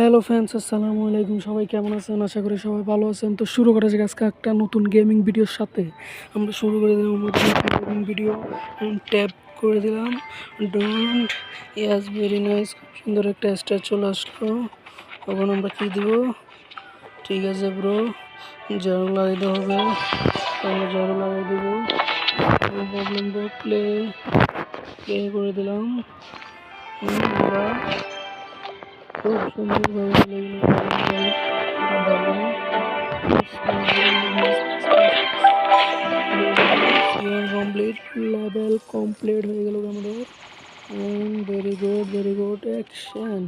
Hello friends আসসালামু আলাইকুম। সবাই কেমন আছেন? আশা করি সবাই ভালো আছেন। তো শুরু করা যাক আজকে একটা নতুন গেমিং ভিডিওর সাথে। আমরা শুরু করে দিলাম নতুন গেমিং ভিডিও ট্যাপ করে দিলাম। ডোন্ট ইয়াস ভেরি নাইস সুন্দর একটা স্টার চলে আসলো। এখন আমরা কী দিব? ঠিক আছে ব্রো ঝাড়ু লাগাইতে হবে। আমরা ঝাড়ু লাগাই দেবো। প্রবলেম প্লে প্লে করে দিলাম। আমরা খুব সুন্দরভাবে কমপ্লিট লেভেল কমপ্লিট হয়ে গেল আমাদের। Very good very good action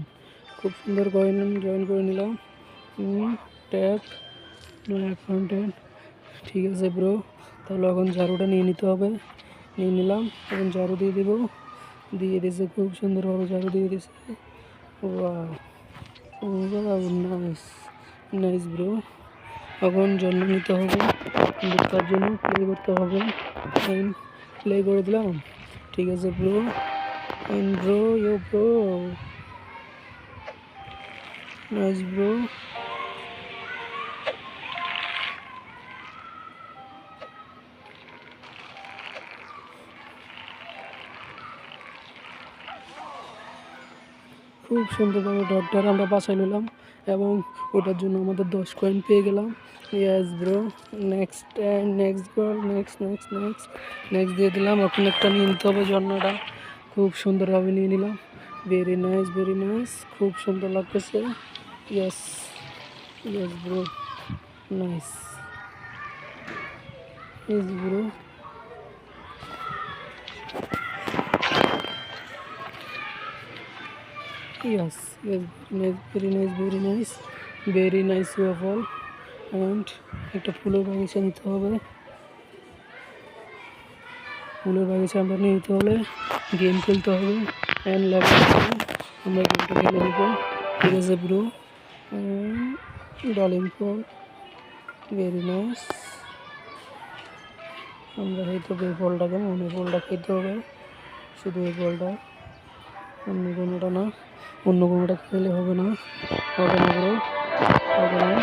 খুব সুন্দর জয়েন জয়েন করে নিলাম। ট্যাপ কন্টেন্ট ঠিক আছে ব্রো তাহলে এখন ঝাড়ুটা নিয়ে নিতে হবে। নিয়ে নিলাম। এখন ঝাড়ু দিয়ে দিব। দিয়ে দিয়েছে, খুব সুন্দরভাবে ঝাড়ু দিয়ে দিয়েছে। Nice. Nice, bro. এখন জন্ম নিতে হবে। তার জন্য প্লে করতে হবে। প্লে করে দিলাম। ঠিক আছে bro bro you bro nice bro খুব সুন্দরভাবে ডটটার আমরা বাসায় নিলাম এবং ওটার জন্য আমাদের দশ কয়েন পেয়ে গেলাম। ইয়াস ব্রো নেক্সট নেক্সট গল নেক্সট নেক্সট নেক্সট নেক্সট দিয়ে দিলাম। এখন একটা নিয়ে নিতে হবে জন্যটা খুব সুন্দরভাবে নিয়ে নিলাম। ভেরি নাইস ভেরি নাইস খুব সুন্দর লাগতেছে। Yes yes bro nice is bro yes yes very nice very nice very nice you of all. And একটা ফুলের বাগিচা নিতে হবে। ফুলের বাগিচা আমরা নিতে হলে গেম খেলতে হবে অ্যান্ড লেভেল আমরা গেমটা খেলে নেব। ঠিক আছে ব্রো ডলিং ফোন ভেরি নাইস আমরা হয়তো এই বলটাকে মনে বলটা খেতে হবে। শুধু এই বলটা অন্য কোনোটা না অন্য কোনোটা খেলে হবে না হবে না ব্রো, হবে না।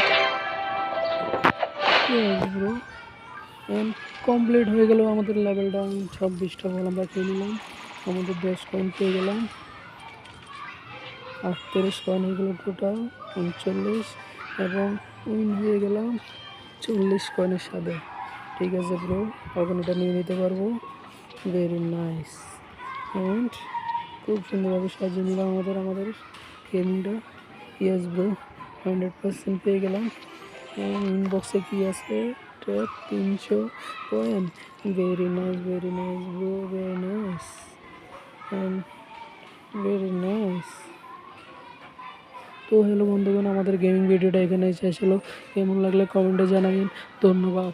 ব্রো কমপ্লিট হয়ে গেল আমাদের লেভেলটা ছাব্বিশটা বল আমরা খেয়ে নিলাম। আমাদের দশ কয়েন পেয়ে গেলাম। আটত্রিশ কয়েন হয়ে গেলো টোটাল উনচল্লিশ এবং উইন হয়ে গেলাম চল্লিশ কয়েনের সাথে। ঠিক আছে ব্রো এখন এটা নিয়ে নিতে পারব। ভেরি নাইস অ্যান্ড খুব সুন্দরভাবে সাজিয়ে নিলাম আমাদের আমাদের গেমিংটা ইয়েস ব্রো হান্ড্রেড পার্সেন্ট পেয়ে গেলাম। ইনবক্সে কী আছে? ট্যাপ তিনশো point very nice very nice bro very nice and very nice তো হ্যালো বন্ধুগণ, আমাদের গেমিং ভিডিওটা এখানে শেষ হলো। কেমন লাগলে কমেন্টে জানাবেন। ধন্যবাদ।